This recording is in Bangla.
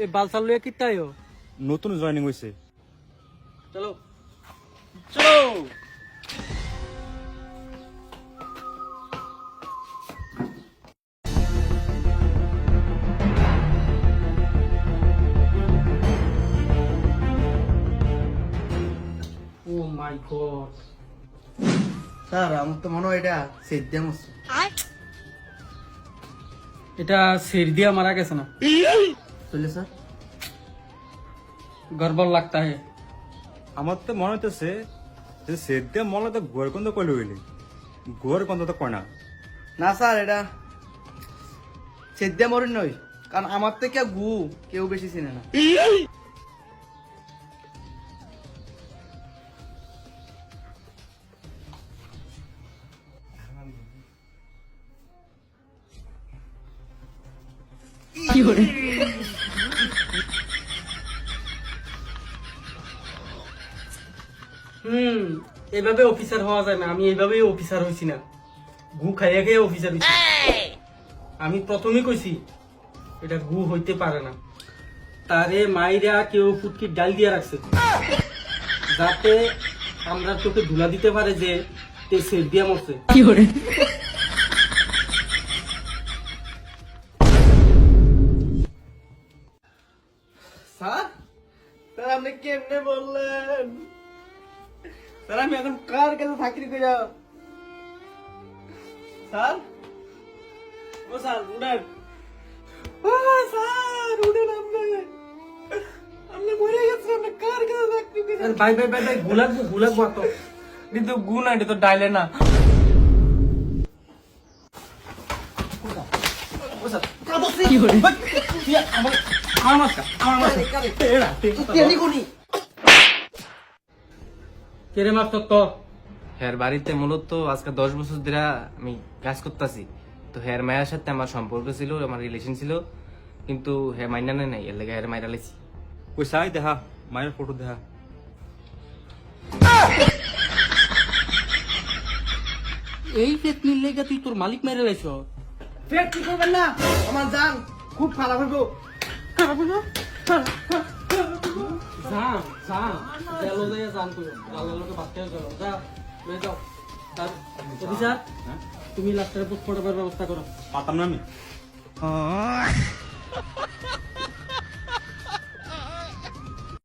এ বালসাল লইয়া কিত্তাই হো নতুন জয়েনিং হয়েছে চলো। চলো। ও মাই গড। স্যার আমার তো মনে হয় এটা সেদ্ধে মস্ত এটা সির দিয়া মারা গেছে না? চলে স্যার? গড়বড় লাগতা হে। আমার তো মনে হইতেছে যে সেদ্দে মনে তো গোর কইলে হইলি। গোর তো কয় না। না স্যার এটা সেদ্ধে মরিন নয় কারণ আমার থেকে গু কেউ বেশি চিনে না। হুম এভাবে অফিসার হওয়া যায় না। আমি এইভাবেই অফিসার হইছি না। গু খাইয়া খেয়ে অফিসার হইছি। আমি প্রথমেই কইছি এটা গু হইতে পারে না। তারে মাইরা কেউ ফুটকি ডাল দিয়া রাখছে। যাতে আমরা তোকে ধুলা দিতে পারে যে তে সের দিয়া মরছে। স্যার স্যার আপনি কেমনে বললেন? স্যার আমি এখন কার কাছে চাকরি করে স্যার? ও স্যার উঠেন। ও স্যার উঠেন আপনি। আপনি মরে গেছেন আপনি কার কাছে চাকরি করে আরে ভাই ভাই ভাই ভাই গুলাগ গুলাগ বাতো কিন্তু গু না এটা তো ডাইলে না। কি করে আমার আমার মাস্কা কেনি কোনি কেরে মাছ তো? হ্যার বাড়িতে মূলত আজকে দশ বছর ধরে আমি কাজ করতেছি। তো হ্যার মায়ের সাথে আমার সম্পর্ক ছিল আমার রিলেশন ছিল কিন্তু হ্যাঁ মাইনা নেই নাই এর লেগে হ্যার মাইরা লাইছি। ওই সাই দেখা মায়ের ফটো দেখা। এই ফেতনির লেগে তুই তোর মালিক মেরে লাইছ? পেট কি করবেন না? আমার জান খুব খারাপ হইব। খারাপ হইব? জান যাম। গেলো দে জান তুই গালের লোকে বাচ্চা গেল যা লয়ে যাও। তার অফিসার তুমি লাস্টের পোস্ট পড়াবার ব্যবস্থা করো। পাতাম না আমি?